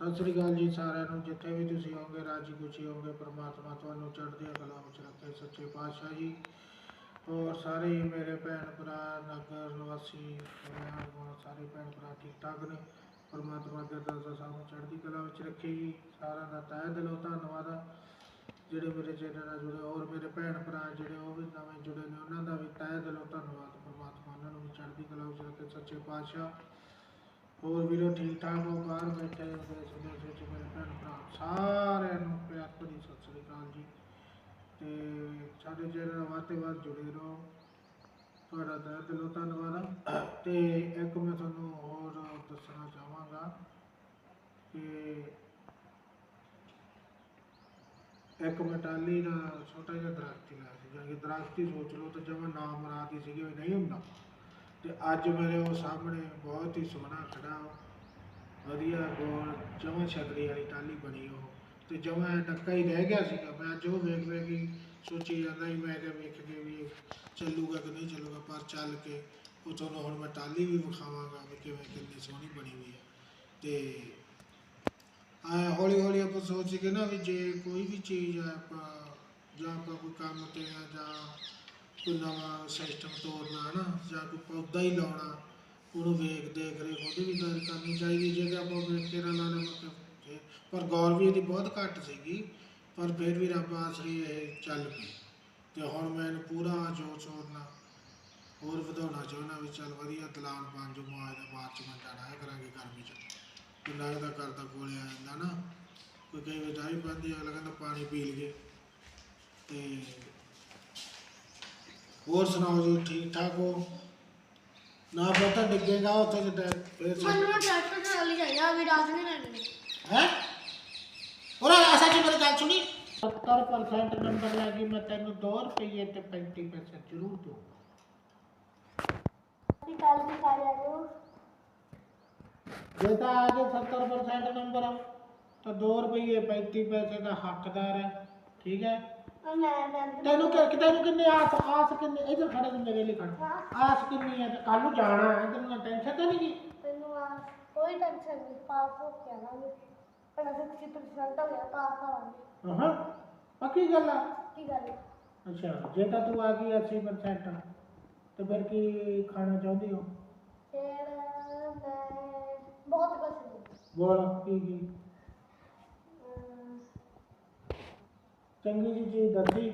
ਸਤਿ ਸ੍ਰੀ ਅਕਾਲ ਜੀ ਸਾਰਿਆਂ ਨੂੰ, ਜਿੱਥੇ ਵੀ ਤੁਸੀਂ ਹੋਗੇ ਰਾਜੀ ਖੁਸ਼ੀ ਹੋਗੇ ਪ੍ਰਮਾਤਮਾ ਤੁਹਾਨੂੰ ਚੜ੍ਹਦੀ ਕਲਾ ਵਿੱਚ ਰੱਖੇ। ਸੱਚੇ ਪਾਤਸ਼ਾਹ ਜੀ ਔਰ ਸਾਰੇ ਹੀ ਮੇਰੇ ਭੈਣ ਭਰਾ, ਨਗਰ, ਨਿਵਾਸੀ ਸਾਰੇ ਭੈਣ ਭਰਾ ਠੀਕ ਠਾਕ ਨੇ। ਪਰਮਾਤਮਾ ਦੇ ਦਰ ਸਾਨੂੰ ਚੜ੍ਹਦੀ ਕਲਾ ਵਿੱਚ ਰੱਖੇ ਜੀ। ਸਾਰਿਆਂ ਦਾ ਤਹਿ ਦਿਲੋਂ ਧੰਨਵਾਦ ਆ, ਜਿਹੜੇ ਮੇਰੇ ਚੈਨਲ ਨਾਲ ਜੁੜੇ ਔਰ ਮੇਰੇ ਭੈਣ ਭਰਾ ਜਿਹੜੇ ਉਹ ਵੀ ਨਵੇਂ ਜੁੜੇ ਨੇ, ਉਹਨਾਂ ਦਾ ਵੀ ਤਹਿ ਦਿਲੋਂ ਧੰਨਵਾਦ। ਪਰਮਾਤਮਾ ਉਹਨਾਂ ਨੂੰ ਵੀ ਚੜ੍ਹਦੀ ਕਲਾ ਵਿੱਚ ਰੱਖੇ। ਸੱਚੇ ਪਾਤਸ਼ਾਹ ਹੋਰ ਵੀਰੋ ਠੀਕ ਠਾਕ ਹੋ, ਬਾਹਰ ਬੈਠੇ ਹੋ ਦੇਸ਼ ਵਿਦੇਸ਼ ਵਿੱਚ ਮੇਰੇ ਭੈਣ ਭਰਾ ਸਾਰਿਆਂ ਨੂੰ ਪਿਆਰ ਭਰੀ ਸਤਿ ਸ੍ਰੀ ਅਕਾਲ ਜੀ। ਤੇ ਸਾਡੇ ਚੈਨਲ ਨਾਲ ਵੱਧ ਜੁੜੇ ਰਹੋ। ਤੁਹਾਡਾ ਤਹਿ ਦਿਲੋਂ ਧੰਨਵਾਦ। ਤੇ ਇੱਕ ਮੈਂ ਤੁਹਾਨੂੰ ਹੋਰ ਦੱਸਣਾ ਚਾਹਾਂਗਾ ਕਿ ਇੱਕ ਮਟਾਲੀ ਦਾ ਛੋਟਾ ਜਿਹਾ ਦਰਖਤ ਹੀ ਲਾਇਆ ਸੀ ਜਾਂ ਕਿ ਦਰਖਤ ਹੀ ਸੋਚ ਲਓ ਤਾਂ ਜਮਾਂ ਨਾਮ ਮਰਾਦ ਹੀ ਸੀਗੇ ਵੀ ਨਹੀਂ ਹੁੰਦਾ। ਤੇ ਅੱਜ ਮੇਰੇ ਉਹ ਸਾਹਮਣੇ ਬਹੁਤ ਹੀ ਸੋਹਣਾ ਖੜਾ ਵਧੀਆ ਗੋਲ, ਜਮਾ ਛਤਰੀ ਵਾਲੀ ਟਾਲੀ ਬਣੀ ਉਹ। ਤੇ ਜਮਾ ਡੱਕਾ ਹੀ ਰਹਿ ਗਿਆ ਸੀਗਾ। ਮੈਂ ਅੱਜ ਉਹ ਵੇਖ ਵੇਖ ਹੀ ਸੋਚੀ ਜਾਂਦਾ ਸੀ, ਮੈਂ ਕਿਹਾ ਵੇਖ ਕੇ ਵੀ ਚੱਲੂਗਾ ਕਿ ਨਹੀਂ ਚੱਲੂਗਾ, ਪਰ ਚੱਲ ਕੇ ਉਹ ਤੁਹਾਨੂੰ ਹੁਣ ਮੈਂ ਟਾਲੀ ਵੀ ਵਿਖਾਵਾਂਗਾ ਵੀ ਕਿਵੇਂ ਕਿੰਨੀ ਸੋਹਣੀ ਬਣੀ ਹੋਈ ਹੈ ਤੇ ਆ ਹੌਲੀ ਹੌਲੀ ਆਪਾਂ ਸੋਚ ਕੇ ਨਾ ਵੀ ਜੇ ਕੋਈ ਵੀ ਚੀਜ਼ ਆ ਆਪਾਂ ਜਾਂ ਆਪਾਂ ਕੋਈ ਕੰਮ ਤੇ ਜਾਂ ਕੋਈ ਨਵਾਂ ਸਿਸਟਮ ਤੋੜਨਾ ਹੈ ਨਾ ਜਾਂ ਕੋਈ ਪੌਦਾ ਹੀ ਲਾਉਣਾ, ਉਹਨੂੰ ਵੇਖ, ਦੇਖ ਰਹੇ ਉਹਦੀ ਵੀ ਗੱਲ ਕਰਨੀ ਚਾਹੀਦੀ ਜੇ ਕਿ ਆਪਾਂ ਵੇਖ ਕੇ ਨਾ ਪਰ ਗੌਰ ਵੀ ਇਹਦੀ ਬਹੁਤ ਘੱਟ ਸੀਗੀ, ਪਰ ਫਿਰ ਵੀ ਰੱਬ ਆਸਰੀ ਇਹ ਚੱਲ ਪਈ। ਤੇ ਹੁਣ ਮੈਂ ਇਹਨੂੰ ਪੂਰਾ ਜ਼ੋਰ ਹੋਰ ਨਾਲ ਹੋਰ ਵਧਾਉਣਾ ਚਾਹੁੰਦਾ ਵੀ ਚੱਲ ਵਧੀਆ ਦਲਾਨ ਬਣ ਜੋ ਮਾਜ ਦਾ ਬਾਅਦ ਚ ਮੈਂ ਜਾਣਾ ਹੈ ਕਰਾਂਗੇ ਗਰਮੀ ਚ। ਕਿੰਨਾ ਇਹਦਾ ਕਰਦਾ ਕੋਲੇ ਆ ਜਾਂਦਾ ਨਾ, ਕੋਈ ਕਈ ਵਾਰ ਜਾਈ ਪੈਂਦੀ ਅਗਲਾ ਕਹਿੰਦਾ ਪਾਣੀ ਪੀ ਲਈਏ। ਤੇ ਹੋਰ ਸੁਣਾਓ ਜੀ ਠੀਕ ਠਾਕ ਹੋ? ਨਾ ਪਤਾ ਡਿੱਗੇਗਾ ਉੱਥੇ ਜਿੱਦਾਂ ਫੇਰ ਮੈਨੂੰ ਨਾ ਟਰੈਕਟਰ ਨਾਲ ਹੀ ਚਾਹੀਦਾ ਵੀ ਰਾਤ ਨਹੀਂ ਲੈਣੀ ਹੈ? ਉਹਨਾਂ ਆਸਾ ਜੀ ਮੇਰੀ ਗੱਲ ਸੁਣੀ। 70% ਨੰਬਰ ਲੈ ਕੇ ਮੈਂ ਤੈਨੂੰ 2 ਰੁਪਏ ਤੇ 35 ਪੈਸੇ ਜ਼ਰੂਰ ਦਊਂ ਅਸੀਂ ਕੱਲ ਵੀ ਖਾ ਲਿਆ ਜੋ। ਤਾਂ ਆ ਕੇ 70% ਨੰਬਰ ਤਾਂ 2 ਰੁਪਏ 35 ਪੈਸੇ ਦਾ ਹੱਕਦਾਰ ਹੈ ਠੀਕ ਹੈ? ਉਹ ਮੈਂ ਮੈਂ ਤੈਨੂੰ ਕਿ ਤੈਨੂੰ ਕਿੰਨੇ ਆਸ ਆਸ ਕਿੰਨੇ ਇਧਰ ਖੜੇ ਤੇ ਮੇਰੇ ਲਈ ਖੜ ਆਸ ਕਿੰਨੀ ਹੈ ਕੱਲ ਨੂੰ ਜਾਣਾ ਹੈ ਤੈਨੂੰ ਟੈਨਸ਼ਨ ਤਾਂ ਨਹੀਂ ਗੀ? ਤੈਨੂੰ ਆ ਕੋਈ ਟੈਨਸ਼ਨ ਨਹੀਂ ਪਾਸ ਹੋ ਕੇ ਆਵਾਂਗੇ। ਪਰ 60% ਹੋ ਗਿਆ ਪਾਸ ਆਵਾਂਗੇ ਹਾਂ ਪੱਕੀ ਗੱਲ ਆ? ਕੀ ਗੱਲ ਹੈ? ਅੱਛਾ ਜੇ ਤਾਂ ਤੂੰ ਆ ਗਈ 80% ਤੇ ਫਿਰ ਕੀ ਖਾਣਾ ਚਾਹੁੰਦੀ ਹੋ? ਫਿਰ ਮੈਂ ਬਹੁਤ ਕੁਝ ਨਹੀਂ ਬੋਲ ਕੀ ਕੀ? ਚੰਗੀ ਜਿਹੀ ਚੀਜ਼ ਦੱਸੀ।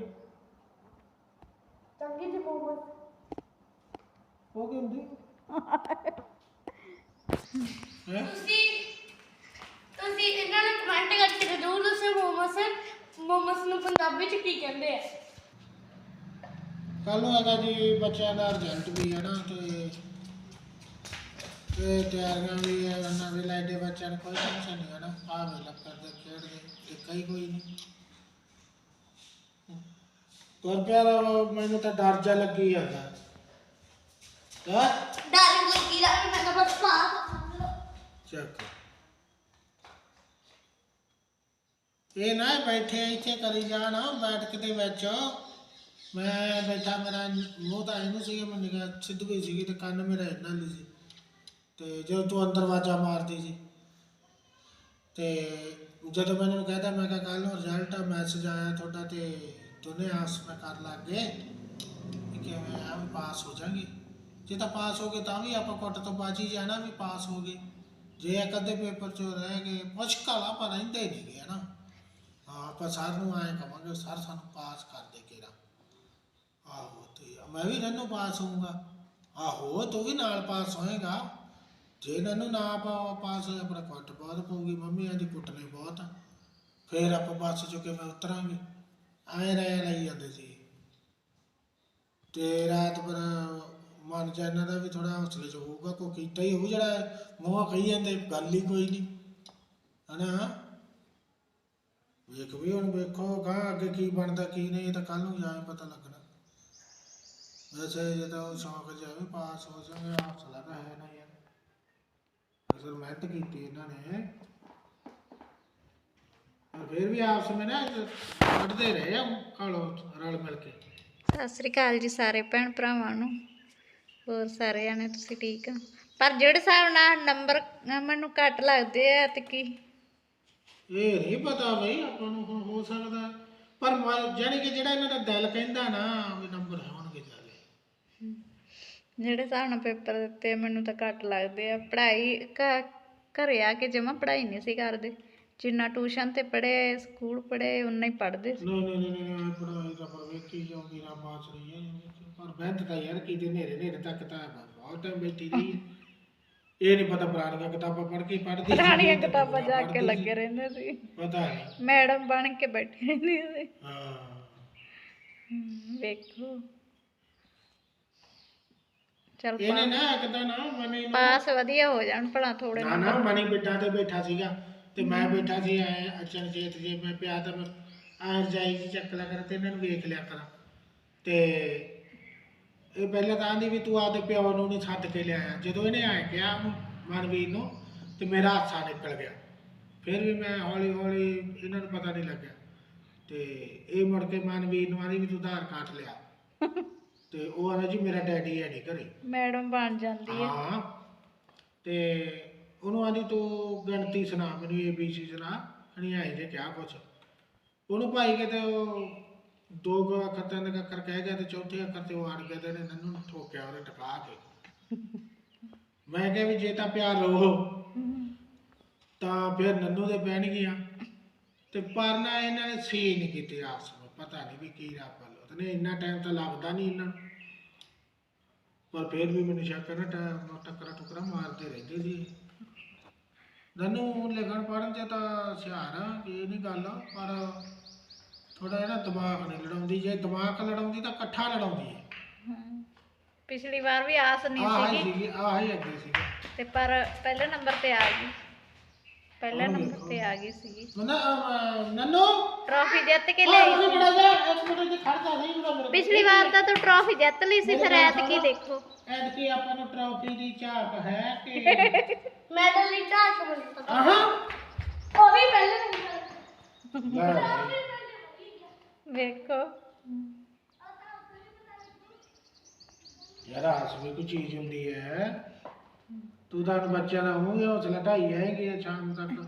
ਚੰਗੀ ਜਿਹੀ ਮੂਵਮੈਂਟ ਉਹ ਕੀ ਹੁੰਦੀ? ਹੈ? ਤੁਸੀਂ ਤੁਸੀਂ ਇਹਨਾਂ ਨੂੰ ਕਮੈਂਟ ਕਰਕੇ ਦੱਸੋ ਮੋਮਸ। ਮੋਮਸ ਨੂੰ ਪੰਜਾਬੀ ਚ ਕੀ ਕਹਿੰਦੇ ਆ? ਕੱਲ ਨੂੰ ਹੈਗਾ ਜੀ ਬੱਚਿਆਂ ਦਾ ਰਿਜ਼ਲਟ ਵੀ ਹੈ ਨਾ ਤੇ ਤੇ ਤਿਆਰੀਆਂ ਵੀ ਹੈ ਉਹਨਾਂ ਵੀ ਲਾਈਡੇ ਬੱਚਿਆਂ ਨੂੰ ਕੋਈ ਟੈਨਸ਼ਨ ਨਹੀਂ ਹੈ ਨਾ। ਆ ਵੇਲਾ ਕਰਦੇ ਖੇਡਦੇ ਤੇ ਕਈ ਕੋਈ ਨਹੀਂ ਪਰ ਪਿਆਰ ਮੈਨੂੰ ਤਾਂ ਡਰ ਜਾ ਲੱਗੀ ਜਾਂਦਾ। ਹਾਂ? ਡਰ ਲੱਗੀ ਲੱਗ ਮੈਂ ਤਾਂ ਬਸ ਪਾਸ ਚੱਕ। ਇਹ ਨਾ ਬੈਠੇ ਇੱਥੇ ਕਰੀ ਜਾਣਾ ਬੈਠਕ ਦੇ ਵਿੱਚ। ਮੈਂ ਬੈਠਾ ਮੇਰਾ ਮੂੰਹ ਤਾਂ ਇਹਨੂੰ ਸੀਗਾ ਮੈਂ ਨਿਗਾਹ ਸਿੱਧੂ ਗਈ ਸੀਗੀ ਤੇ ਕੰਨ ਮੇਰਾ ਇਹਨਾਂ ਲਈ ਸੀ। ਤੇ ਜਦੋਂ ਤੂੰ ਅੰਦਰ ਆਵਾਜ਼ਾਂ ਮਾਰਦੀ ਸੀ। ਤੇ ਜਦੋਂ ਮੈਂ ਉਹਨੂੰ ਕਹਿੰਦਾ ਮੈਂ ਕਿਹਾ ਕੱਲ ਨੂੰ ਰਿਜ਼ਲਟ ਆ ਮੈਸੇਜ ਆਇਆ ਤੁਹਾਡਾ ਤੇ ਦੋਨੇ ਆਸ ਮੈਂ ਕਰ ਲੱਗੇ ਕਿ ਕਿਵੇਂ ਆ, ਵੀ ਪਾਸ ਹੋ ਜਾਾਂਗੇ ਜੇ ਤਾਂ ਪਾਸ ਹੋ ਗਏ ਤਾਂ ਵੀ ਆਪਾਂ ਕੁੱਟ ਤੋਂ ਬਾਜੀ ਜਾਣਾ ਵੀ ਪਾਸ ਹੋ ਗਏ। ਜੇ ਇੱਕ ਅੱਧੇ ਪੇਪਰ ਚੋਂ ਰਹਿ ਗਏ ਮੁਸ਼ਕਲ ਆਪਾਂ ਰਹਿੰਦੇ ਨਹੀਂ ਗਏ ਨਾ ਹਾਂ, ਆਪਾਂ ਸਰ ਨੂੰ ਆਏ ਕਵਾਂਗੇ, ਸਰ, ਸਾਨੂੰ ਪਾਸ ਕਰ ਦੇ ਕੇਰਾ ਆਹੋ, ਤੇ ਮੈਂ ਵੀ ਨੰਨੂ ਪਾਸ ਹੋਊਂਗਾ। ਆਹੋ, ਤੂੰ ਵੀ ਨਾਲ ਪਾਸ ਹੋਏਗਾ। ਜੇ ਨੰਨੂ ਨਾ ਪਾ ਪਾਸ ਹੋਇਆ ਆਪਣਾ ਕੁੱਟ ਬਹੁਤ ਪਊਗੀ, ਮੰਮੀ ਆਂਦੀ ਕੁੱਟਨੇ ਬਹੁਤ ਆ। ਫੇਰ ਆਪਾਂ ਬੱਸ ਚੋਂ ਕਿਵੇਂ ਉਤਰਾਂਗੇ? ਆਏ ਰਹਿ ਲਈ ਜਾਂਦੇ ਸੀ। ਤੇ ਰਾਤ ਪਰ ਮਨ ਚ ਇਹਨਾਂ ਦਾ ਵੀ ਥੋੜਾ ਹੌਸਲੇ ਚ ਹੋਊਗਾ ਕੋਈ ਕੀਤਾ ਹੀ ਹੋਊ ਜਿਹੜਾ ਮੂੰਹ ਕਹੀ ਜਾਂਦੇ, ਗੱਲ ਹੀ ਕੋਈ ਨਹੀਂ ਹਨਾ? ਵੇਖ ਵੀ ਹੁਣ ਵੇਖੋ ਗਾਂ ਅੱਗੇ ਕੀ ਬਣਦਾ, ਕੀ ਨਹੀਂ, ਇਹ ਤਾਂ ਕੱਲ ਨੂੰ ਜਾ ਪਤਾ ਲੱਗਣਾ। ਵੈਸੇ ਜੇ ਤਾਂ ਉਹ ਸ਼ੌਂਕ ਜਾਵੇ ਪਾਸ ਹੋ ਜਾਵੇ, ਹੌਸਲਾ ਤਾਂ ਹੈ ਨਾ ਯਾਰ। ਅਸਲ ਮਿਹਨਤ ਕੀਤੀ ਇਹਨਾਂ ਨੇ। ਫਿਰ ਵੀ ਆਪਸ ਵਿੱਚ ਨਾ ਕੱਢਦੇ ਰਹੇ ਆ ਕਾਲੋ ਰਲ ਮਿਲ ਕੇ। ਸਤਿ ਸ੍ਰੀ ਅਕਾਲ ਜੀ ਸਾਰੇ ਭੈਣ ਭਰਾਵਾਂ ਨੂੰ। ਹੋਰ ਸਾਰੇ ਜਾਣੇ ਤੁਸੀਂ ਠੀਕ ਹੋ? ਪਰ ਜਿਹੜੇ ਹਿਸਾਬ ਨਾਲ ਨੰਬਰ ਮੈਨੂੰ ਘੱਟ ਲੱਗਦੇ ਆ ਤੇ ਕੀ? ਇਹ ਨਹੀਂ ਪਤਾ ਬਈ ਆਪਾਂ ਨੂੰ ਹੋ- ਹੋ ਸਕਦਾ। ਪਰ ਕਿ ਜਿਹੜਾ ਇਹਨਾਂ ਦਾ ਦਿਲ ਕਹਿੰਦਾ ਨਾ ਵੀ ਨੰਬਰ ਹੋਣਗੇ ਜ਼ਿਆਦੇ। ਜਿਹੜੇ ਹਿਸਾਬ ਨਾਲ ਪੇਪਰ ਦਿੱਤੇ ਆ, ਮੈਨੂੰ ਤਾਂ ਘੱਟ ਲੱਗਦੇ ਆ। ਪੜ੍ਹਾਈ ਘਰੇ ਆ ਕੇ ਜਮਾ ਪੜ੍ਹਾਈ ਨਹੀਂ ਸੀ ਕਰਦੇ। ਜਿੰਨਾ ਟਿਊਸ਼ਨ ਤੇ ਪੜ੍ਹੇ ਸਕੂਲ ਪੜ੍ਹੇ ਉਨਾ ਹੀ ਪੜ੍ਹਦੇ ਸੀ। ਨਹੀਂ ਨਹੀਂ ਨਹੀਂ ਨਹੀਂ ਨਹੀਂ ਪੜਾਈ ਤਾਂ ਪਰ ਵੇਖੀ ਜਾਊਗੀ ਨਾ ਬਾਤ ਰਹੀ ਹੈ ਪਰ ਬੈਠ ਤਾਂ ਯਾਰ ਕਿਤੇ ਨੇਰੇ ਨੇਰੇ ਤੱਕ ਤਾਂ ਬਹੁਤ ਟਾਈਮ ਬੈਠੀ ਰਹੀ ਹੈ। ਇਹ ਨਹੀਂ ਪਤਾ ਪੁਰਾਣੀਆਂ ਕਿਤਾਬਾਂ ਪੜ੍ਹ ਕੇ ਪੜ੍ਹਦੀ ਸੀ ਪੁਰਾਣੀਆਂ ਕਿਤਾਬਾਂ ਜਾ ਪੜ੍ਹਦੀ ਕੇ ਸੀ। ਲੱਗੇ ਰਹਿੰਦੇ ਸੀ। ਪਤਾ ਨਹੀਂ ਮੈਡਮ ਬਣ ਕੇ ਬੈਠੀ ਰਹਿੰਦੀ ਸੀ। ਹਾਂ। ਹਮ, ਵੇਖੋ। ਚਲ ਇਹਨੇ ਨਾ ਤਾਂ ਨਾ ਮਨੀ ਨੂੰ ਪਾਸ ਵਧੀਆ ਹੋ ਜਾਣ ਭਲਾ ਥੋੜੇ ਨਾ ਨਾ ਮਣੀ ਬਿੱਟਾ ਤੇ ਬੈਠਾ ਸੀਗਾ। ਤੇ ਮੈਂ ਬੈਠਾ ਸੀ ਐ ਅਚਨਚੇਤ ਜੇ ਮੈਂ ਪਿਆ ਤਾਂ ਮੈਂ ਆ ਜਾਈ ਜੀ ਚੱਕ ਲਿਆ ਕਰ ਤੇ ਇਹਨਾਂ ਨੂੰ ਵੇਖ ਲਿਆ ਕਰਾਂ। ਤੇ ਇਹ ਪਹਿਲਾਂ ਤਾਂ ਆਂਦੀ ਵੀ ਤੂੰ ਆਪਦੇ ਪਿਓ ਨੂੰ ਨਹੀਂ ਛੱਡ ਕੇ ਲਿਆਇਆ। ਜਦੋਂ ਇਹਨੇ ਆਏ ਕਿਹਾ ਉਹਨੂੰ ਮਨਵੀਰ ਨੂੰ ਤੇ ਮੇਰਾ ਹਾਸਾ ਨਿਕਲ ਗਿਆ। ਫਿਰ ਵੀ ਮੈਂ ਹੌਲੀ ਹੌਲੀ ਇਹਨਾਂ ਨੂੰ ਪਤਾ ਨਹੀਂ ਲੱਗਿਆ। ਤੇ ਇਹ ਮੁੜ ਕੇ ਮਨਵੀਰ ਨੂੰ ਆਂਦੀ ਵੀ ਤੂੰ ਆਧਾਰ ਕਾਰਡ ਲਿਆ। ਤੇ ਉਹ ਆਂਦਾ ਜੀ ਮੇਰਾ ਡੈਡੀ ਹੈ ਨਹੀਂ ਘਰੇ। ਮੈਡਮ ਬਣ ਜਾਂਦੀ ਹੈ। ਹਾਂ। ਤੇ ਉਹਨੂੰ ਆਂਦੀ ਤੂੰ ਗਣਤੀ ਸੁਣਾ, ਮੈਨੂੰ ਏ ਬੀ ਸੀ ਸੁਣਾ, ਹਣੀ ਆਏ ਕਿਆ ਕੁਛ। ਉਹਨੂੰ ਭਾਈ ਕਿਤੇ ਉਹ ਦੋ ਗੋ ਅੱਖਰ, ਤਿੰਨ ਕੁ ਅੱਖਰ ਕਹਿ ਗਿਆ ਤੇ ਚੌਥੇ ਅੱਖਰ ਤੇ ਉਹ ਅੜ ਗਿਆ ਤੇ ਇਹਨੇ ਨੰਨੂ ਨੂੰ ਠੋਕਿਆ ਉਹਦੇ ਟਪਾ ਕੇ। ਮੈਂ ਕਿਹਾ ਵੀ ਜੇ ਤਾਂ ਪਿਆਰ ਰੋ ਤਾਂ ਫਿਰ ਨੰਨੂ ਦੇ ਪੈਣ ਗਿਆ ਤੇ ਪਰ ਨਾ ਇਹਨਾਂ ਨੇ ਸੀ ਨਹੀਂ ਕੀਤੀ ਆਪਸ ਵਿੱਚ, ਪਤਾ ਨਹੀਂ ਵੀ ਕੀ ਰਾਪਾ ਲੋ ਤੇ ਇੰਨਾ ਟਾਈਮ ਤਾਂ ਲੱਗਦਾ ਨਹੀਂ ਇਹਨਾਂ ਨੂੰ। ਪਰ ਫਿਰ ਵੀ ਮੈਨੂੰ ਸ਼ੱਕ ਨਾ ਟੱਕਰਾ ਟੁਕਰਾ ਮਾਰਦੇ ਰਹਿੰਦੇ ਸੀ। ਨਨੂ ਲਿਖਣ ਪੜ੍ਹਨ ਚ ਤਾਂ ਹੁਸ਼ਿਆਰ ਆ ਕਿ ਇਹ ਨਹੀਂ ਗੱਲ ਪਰ ਥੋੜਾ ਜਿਹਾ ਨਾ ਦਿਮਾਗ ਨਹੀਂ ਲੜਾਉਂਦੀ ਜੇ ਦਿਮਾਗ ਲੜਾਉਂਦੀ ਤਾਂ ਇਕੱਠਾ ਲੜਾਉਂਦੀ ਹੈ ਹਮ। ਪਿਛਲੀ ਵਾਰ ਵੀ ਆਸ ਨਹੀਂ ਆਹ ਹੀ ਸੀਗੀ। ਸੀਗੀ ਆਹ ਹੀ ਅੱਗੇ ਸੀਗੀ। ਤੇ ਪਰ ਪਹਿਲੇ ਨੰਬਰ ਤੇ ਆ ਗਈ। ਪਹਿਲੇ ਨੰਬਰ। ਤੇ ਆ ਗਈ ਸੀਗੀ। ਮਨਾ ਨਨੂ? ਟਰੋਫੀ ਜਿੱਤ ਕੇ ਲਿਆਈ ਬੜਾ ਜਾ ਇੱਕ ਮਿੰਟ ਜੀ ਖੜ ਜਾ ਨਹੀਂ ਬੜਾ ਮੇਰੇ ਪਿਛਲੀ ਵਾਰ ਤਾਂ ਤੂੰ ਟਰੋਫੀ ਜਿੱਤ ਲਈ ਸੀ ਫਿਰ ਐਤਕੀ ਦੇਖੋ। ਐਤਕੀ ਆਪਾਂ ਨੂੰ ਟਰਾਫੀ ਦੀ ਝਾਕ ਹੈ ਕਿ ਮੈਡਲ ਦੀ ਝਾਕ ਮੈਨੂੰ ਪਤਾ ਆਹਾਂ। ਉਹ ਵੀ ਪਹਿਲੇ ਨੰਬਰ ਲੈ। ਜੀ। ਵੇਖੋ। ਯਾਰ ਆਸ ਵੀ ਕੋਈ ਚੀਜ਼ ਹੁੰਦੀ ਹੈ। ਤੂੰ ਤਾਂ ਹੁਣ ਬੱਚਿਆਂ ਦਾ ਮੂੰਹ ਹੌਸਲਾ ਢਾਈ ਹੈਗੀ ਆ ਸ਼ਾਮ ਤੱਕ।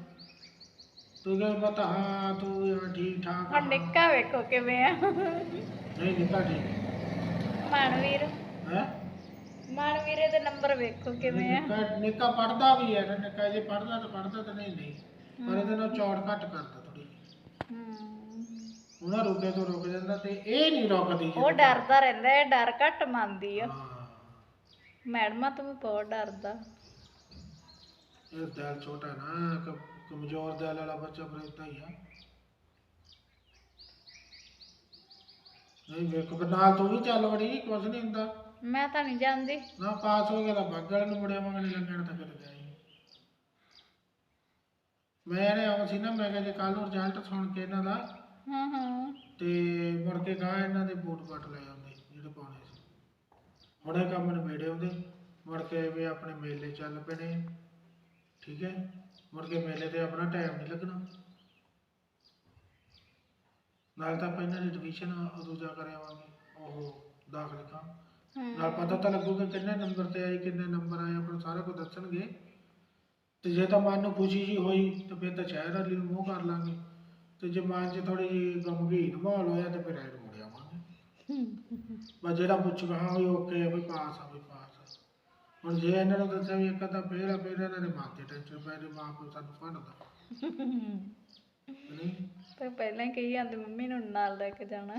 ਤੂੰ ਕਿਹਾ ਪਤਾ? ਹਾਂ ਤੂੰ ਯਾਰ ਠੀਕ ਠਾਕ ਹੁਣ ਨਿੱਕਾ ਵੇਖੋ ਕਿਵੇਂ ਆ। ਨਹੀਂ ਨਿਕਾ ਠੀਕ। ਮਨਵੀਰ। ਹੈ? ਮਨਵੀਰੇ ਦੇ ਨੰਬਰ ਵੇਖੋ ਕਿਵੇਂ ਆ। ਨਿੱਕਾ ਨਿੱਕਾ ਪੜਦਾ ਵੀ ਹੈ ਨਾ ਨਿੱਕਾ ਜੇ ਪੜਦਾ ਤਾਂ ਪੜਦਾ ਤਾਂ ਨਹੀਂ ਨਹੀਂ। ਪਰ ਇਹਦੇ ਨਾਲ ਚੌੜ ਘੱਟ ਕਰਦਾ ਥੋੜੀ ਹਮ। ਉਹਨਾਂ ਰੁਕੇ ਤੋਂ ਰੁਕ ਜਾਂਦਾ ਤੇ ਇਹ ਨਹੀਂ ਰੁਕਦੀ ਉਹ ਡਰਦਾ ਰਹਿੰਦਾ ਹੈ ਡਰ ਘੱਟ ਮੰਨਦੀ ਆ। ਹਾਂ। ਮੈਡਮਾਂ ਤੋਂ ਵੀ ਬਹੁਤ ਡਰਦਾ। ਇਹ ਦਿਲ ਛੋਟਾ ਨਾ ਕ- ਕਮਜ਼ੋਰ ਦਿਲ ਵਾਲਾ ਬੱਚਾ ਫਿਰ ਏਦਾਂ ਹੀ ਆ। ਨਹੀਂ ਵੇਖੋ ਕਿ ਨਾਲ ਤੂੰ ਵੀ ਚੱਲ ਵੜੀ ਕੁਛ ਨਹੀਂ ਹੁੰਦਾ। ਮੈਂ ਤਾਂ ਨਹੀਂ ਜਾਂਦੀ ਨਾ ਪਾਸ ਹੋ ਗਿਆ ਤਾਂ ਬੱਗਲ ਨੂੰ ਮੁੜਿਆ ਮੰਗਣੇ ਲੱਗਣ ਤਾਂ ਫਿਰ ਹੀ ਮੈਂ ਇਹਨੇ ਆਉਂ ਸੀ ਨਾ ਮੈਂ ਕਿਹਾ ਜੇ ਕੱਲ ਨੂੰ ਰਿਜ਼ਲਟ ਸੁਣ ਕੇ ਇਹਨਾਂ ਦਾ ਹਾਂ ਹਾਂ। ਤੇ ਮੁੜ ਕੇ ਗਾਂ ਇਹਨਾਂ ਦੇ ਬੂਟ ਪਟ ਲੈ ਆਉਂਦੇ ਜਿਹੜੇ ਪਾਉਣੇ ਸੀ। ਹੁਣੇ ਕੰਮ ਨਿਬੇੜੇ ਆਉਂਦੇ ਮੁੜ ਕੇ ਵੀ ਆਪਣੇ ਮੇਲੇ ਚੱਲ ਪਏ ਠੀਕ ਹੈ ਮੁੜ ਕੇ ਮੇਲੇ ਤੇ ਆਪਣਾ ਟਾਈਮ ਨਹੀਂ ਲੱਗਣਾ। ਨਾਲ ਤਾਂ ਦੀ ਐਡਮਿਸ਼ਨ ਉਦੋਂ ਜਾ ਕਰ ਆਵਾਂਗੇ ਉਹ ਦਾਖਲ ਨਾਲ ਪਤਾ ਤਾਂ ਲੱਗੂਗਾ ਕਿੰਨੇ ਨੰਬਰ ਤੇ ਆਈ ਕਿੰਨੇ ਨੰਬਰ ਆਏ ਆਪਣਾ ਸਾਰਾ ਕੁਝ ਦੱਸਣਗੇ। ਤੇ ਜੇ ਤਾਂ ਮਨ ਨੂੰ ਖੁਸ਼ੀ ਜੀ ਹੋਈ ਤਾਂ ਫਿਰ ਤਾਂ ਸ਼ਹਿਰ ਵਾਲੀ ਨੂੰ ਮੂੰਹ ਕਰ ਲਾਂਗੇ। ਤੇ ਜੇ ਮਨ 'ਚ ਥੋੜੀ ਜਿਹੀ ਗਮਗੀਨ ਮਾਹੌਲ ਹੋਇਆ ਤੇ ਫਿਰ ਐਡ ਮੁੜ ਆਵਾਂਗੇ। ਬਸ ਜਿਹੜਾ ਪੁੱਛੂਗਾ ਹਾਂ ਵੀ ਓਕੇ ਵੀ ਪਾਸ ਆ ਵੀ ਪਾਸ ਆ। ਹੁਣ ਜੇ ਇਹਨਾਂ ਨੂੰ ਦੱਸਿਆ ਵੀ ਇੱਕ ਤਾਂ ਫੇਰ ਆ ਫੇਰ ਇਹਨਾਂ ਦੇ ਮਾਥੇ ਟੈਨਸ਼ਨ ਪੈ ਰਹੀ ਮਾਂ ਕੋਲ ਸਾਨੂੰ ਪੜਦਾ ਨਹੀਂ? ਤੇ ਪਹਿਲਾਂ ਕਹੀ ਜਾਂਦੇ ਮੰਮੀ ਨੂੰ ਨਾਲ ਲੈ ਕੇ ਜਾਣਾ।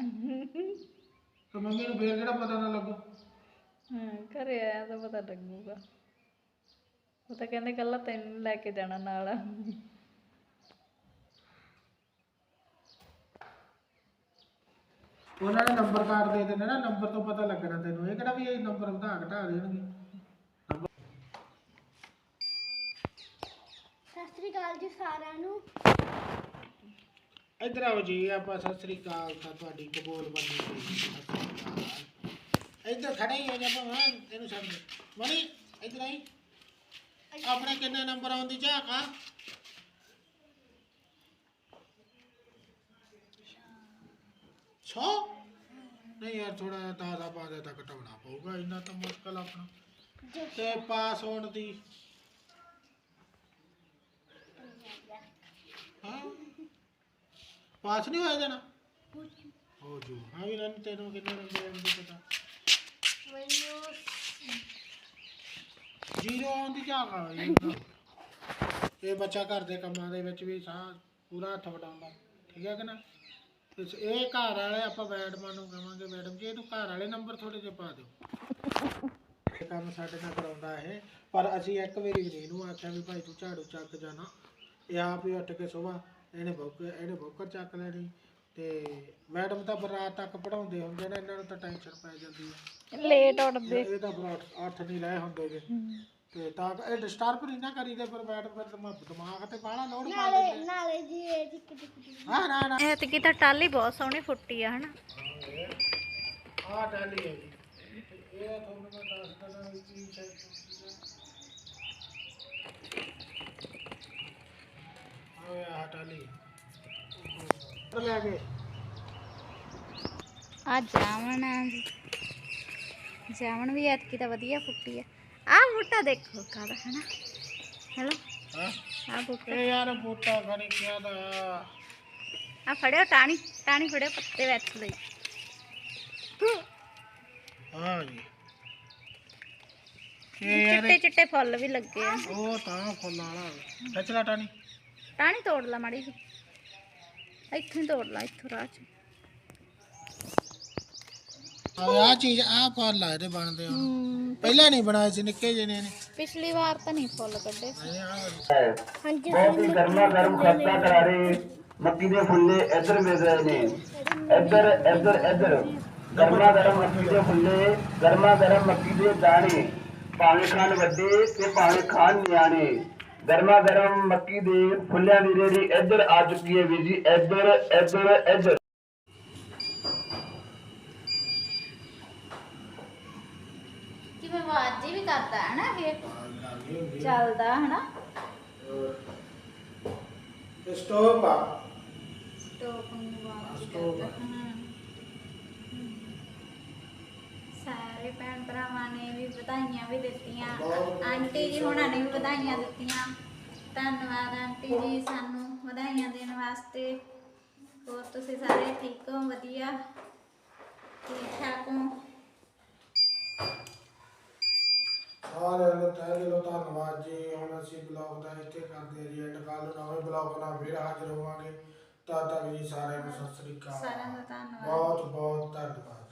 ਤੇ ਮੰਮੀ ਨੂੰ ਫੇਰ ਕਿਹੜਾ ਪਤਾ ਨਾ ਲੱਗੂ? ਹਾਂ ਘਰੇ ਆਇਆ ਤਾਂ ਪਤਾ ਲੱਗੂਗਾ। ਉਹ ਤਾਂ ਕਹਿੰਦੇ ਕੱਲਾ ਤੈਨੂੰ ਲੈ ਕੇ ਜਾਣਾ ਨਾਲ। ਉਹਨਾਂ ਨੇ ਨੰਬਰ ਕਾਰਡ ਦੇ ਦੇਣੇ ਨਾ ਨੰਬਰ ਤੋਂ ਪਤਾ ਲੱਗਣਾ ਤੈਨੂੰ। ਇਹ ਕਿਹੜਾ ਵੀ ਇਹ ਨੰਬਰ ਵਧਾ ਘਟਾ ਦੇਣਗੇ। ਸਤਿ ਸ੍ਰੀ ਅਕਾਲ ਜੀ ਸਾਰਿਆਂ ਨੂੰ। ਇੱਧਰ ਆਓ ਜੀ ਆਪਾਂ ਸਤਿ ਸ੍ਰੀ ਅਕਾਲ ਤਾਂ ਤੁਹਾਡੀ ਕਬੂਲ ਬੰਦੀ ਸਤਿ ਸ੍ਰੀ ਅਕਾਲ। ਇੱਧਰ ਖੜੇ ਹੀ ਹੋ ਜਾ ਭਾਵੇਂ ਇਹਨੂੰ ਛੱਡ ਦੇ। ਮਣੀ ਇੱਧਰ ਆਈ। ਆਪਣੇ ਕਿੰਨੇ ਨੰਬਰ ਆਉਂਦੀ ਝਾਕ ਆ ਛੋ। ਨਹੀਂ ਯਾਰ ਥੋੜਾ ਦਾਦਾ ਬਾਦੇ ਤੱਕ ਘਟਾਉਣਾ ਪਊਗਾ ਇੰਨਾ ਤਾਂ ਮੁਸ਼ਕਲ ਆਪਣਾ। ਤੇ ਪਾਸ ਹੋਣ ਦੀ। ਹਾਂ। ਪਾਸ ਨਹੀਂ ਹੋਇਆ ਜਾਣਾ? ਹੋ ਜੂ ਹਾਂ ਵੀ ਰਨ ਤੈਨੂੰ ਕਿੰਨੇ ਨੰਬਰ ਆਉਂਦੇ ਪਤਾ। ਮੈਨੂੰ ਜ਼ੀਰੋ ਆਉਂਦੀ ਝਾਗਾ ਇਹ ਬੱਚਾ ਘਰ ਦੇ ਕੰਮਾਂ ਦੇ ਵਿੱਚ ਵੀ ਸਾਹ ਪੂਰਾ ਹੱਥ ਵਟਾਉਂਦਾ। ਠੀਕ ਹੈ ਕਿ ਨਾ? ਤੇ ਇਹ ਘਰ ਵਾਲੇ ਆਪਾਂ ਮੈਡਮਾਂ ਨੂੰ ਕਹਾਂਗੇ ਮੈਡਮ ਜੀ ਇਹਨੂੰ ਘਰ ਵਾਲੇ ਨੰਬਰ ਥੋੜੇ ਜਿਹੇ ਪਾ ਦਿਓ। ਇਹ ਕੰਮ ਸਾਡੇ ਨਾਲ ਕਰਾਉਂਦਾ ਇਹ। ਪਰ ਅਸੀਂ ਇੱਕ ਵਾਰੀ ਵੀ ਨਹੀਂ ਇਹਨੂੰ ਆਖਿਆ ਵੀ ਭਾਈ ਤੂੰ ਝਾੜੂ ਚੱਕ ਜਾਣਾ। ਇਹ ਆਪ ਹੀ ਉੱਠ ਕੇ ਸੁਬਾਹ ਇਹਨੇ ਬੁੱਕ ਇਹਨੇ ਬੁੱਕਰ ਚੱਕ ਲੈਣੀ। ਤੇ ਮੈਡਮ ਤਾਂ ਬਰਾਤ ਤੱਕ ਪੜਾਉਂਦੇ ਹੁੰਦੇ ਨੇ ਇਹਨਾਂ ਨੂੰ ਤਾਂ ਟੈਨਸ਼ਨ ਪੈ ਜਾਂਦੀ ਹੈ। ਲੇਟ ਉੱਠਦੇ। ਇਹ ਤਾਂ ਬਰਾਤ ਅੱਠ ਨਹੀਂ ਰਹੇ ਹੁੰਦੇ ਗੇ। ਤੇ ਤਾਂ ਇਹ ਡਿਸਟਰਬ ਨਹੀਂ ਨਾ ਕਰੀਦੇ ਪਰ ਮੈਡਮ ਫਿਰ ਦਿਮਾ- ਦਿਮਾਗ ਤੇ ਬਾਹਲਾ ਲੋਡ ਪਾ ਦਿੰਦੇ। ਨਾਲੇ ਜੀ ਇਹ ਟਿਕ ਟਿਕ ਟਿਕ ਹਾਂ ਨਾ ਨਾ। ਐਤਕੀ ਤਾਂ ਟਾਲੀ ਬਹੁਤ ਸੋਹਣੀ ਫੁੱਟੀ ਆ ਹਨਾ। ਆ ਟਾਲੀ ਹੈ ਜੀ। ਇਹ ਤੁਹਾਨੂੰ ਮੈਂ ਦੱਸ ਦਿੰਦਾ ਵੀ ਕੀ ਸ਼ਾਇਦ ਆਏ ਆ ਟਾਲੀ ਆ ਜਾਵਣ ਆ ਜੀ ਜਾਵਣ ਵੀ ਐਤਕੀ ਤਾਂ ਵਧੀਆ ਫੁੱਟੀ ਆ ਆ ਬੂਟਾ ਦੇਖੋ ਕਾਦਾ ਹਨਾ ਹੈਲੋ ਹਾਂ ਆ ਬੂਟਾ ਇਹ ਯਾਰ ਬੂਟਾ ਖਣੀ ਕਿਹਾ ਦਾ ਆ ਫੜਿਓ ਟਾਣੀ ਟਾਣੀ ਫੜਿਓ ਪੱਤੇ ਵਿੱਚ ਲਈ ਹਾਂ ਜੀ ਇਹ ਯਾਰ ਚਿੱਟੇ ਚਿੱਟੇ ਫੁੱਲ ਵੀ ਲੱਗੇ ਆ ਉਹ ਤਾਂ ਫੁੱਲ ਵਾਲਾ ਟਚਲਾ ਟਾਣੀ ਟਾਣੀ ਤੋੜ ਲਾ ਮਾੜੀ ਜੀ ਇੱਥੋਂ ਹੀ ਤੋੜ ਲਾ ਇੱਥੋਂ ਰਾਹ ਚ ਆ ਚੀਜ਼ ਆ ਫੁੱਲ ਆ ਇਹਦੇ ਬਣਦੇ ਹੁਣ ਪਹਿਲਾਂ ਨਹੀਂ ਬਣਾਏ ਸੀ ਨਿੱਕੇ ਜਿਹੇ ਨੇ ਪਿਛਲੀ ਵਾਰ ਤਾਂ ਨਹੀਂ ਫੁੱਲ ਕੱਢੇ ਸੀ। ਇਹ ਆਹ ਹਾਂਜੀ ਬਹੁਤ ਹੀ ਗਰਮਾ ਗਰਮ ਖਸਤਾ ਕਰਾਰੇ ਮੱਕੀ ਦੇ ਫੁੱਲੇ ਇੱਧਰ ਮਿਲ ਰਹੇ ਨੇ ਇੱਧਰ ਇੱਧਰ ਇੱਧਰ ਗਰਮਾ ਗਰਮ ਮੱਕੀ ਦੇ ਫੁੱਲੇ ਗਰਮਾ ਗਰਮ ਮੱਕੀ ਦੇ ਦਾਣੇ ਭਾਵੇਂ ਖਾਣ ਵੱਡੇ ਤੇ ਗਰਮਾ ਗਰਮ ਮੱਕੀ ਦੇ ਫੁੱਲਿਆਂ ਦੀ ਰੇੜੀ ਇੱਧਰ ਆ ਚੁੱਕੀ ਹੈ ਵੀਰ ਜੀ ਇੱਧਰ ਇੱਧਰ ਇੱਧਰ। ਜਿਵੇਂ ਆਵਾਜ਼ ਵੀ ਕਰਦਾ ਹੈ ਨਾ ਇਹ? ਚੱਲਦਾ ਹੈ ਨਾ? ਸਟੋਪ ਆ ਸਟੋਪ ਨੂੰ ਆਵਾਜ਼ ਸਟੋਪ ਕਰਦਾ ਹਾਂ ਸਾਰੇ ਭੈਣ ਭਰਾਵਾਂ ਨੇ ਵੀ ਵਧਾਈਆਂ ਵੀ ਦਿੱਤੀਆਂ। ਆਂਟੀ ਜੀ ਹੁਣਾਂ ਨੇ ਵੀ ਵਧਾਈਆਂ ਦਿੱਤੀਆਂ। ਧੰਨਵਾਦ ਆਂਟੀ ਜੀ ਸਾਨੂੰ ਵਧਾਈਆਂ ਦੇਣ ਵਾਸਤੇ। ਹੋਰ ਤੁਸੀਂ ਸਾਰੇ ਠੀਕ ਹੋ? ਵਧੀਆ? ਠੀਕ ਠਾਕ ਹੋ? ਸਾਰਿਆਂ ਨੂੰ ਤਹਿ ਦਿਲੋਂ ਧੰਨਵਾਦ ਜੀ। ਹੁਣ ਅਸੀਂ ਬਲੌਗ ਦਾ ਇੱਥੇ ਕਰਦੇ ਹਾਂ ਜੀ ਐਂਡ ਕੱਲ ਨਵੇਂ ਬਲੌਗ ਨਾਲ ਫਿਰ ਹਾਜ਼ਰ ਹੋਵਾਂਗੇ। ਤਦ ਤੱਕ ਜੀ ਸਾਰਿਆਂ ਨੂੰ ਸਤਿ ਸ੍ਰੀ ਅਕਾਲ। ਸਾਰਿਆਂ ਦਾ ਧੰਨਵਾਦ। ਬਹੁਤ ਬਹੁਤ ਧੰਨਵਾਦ।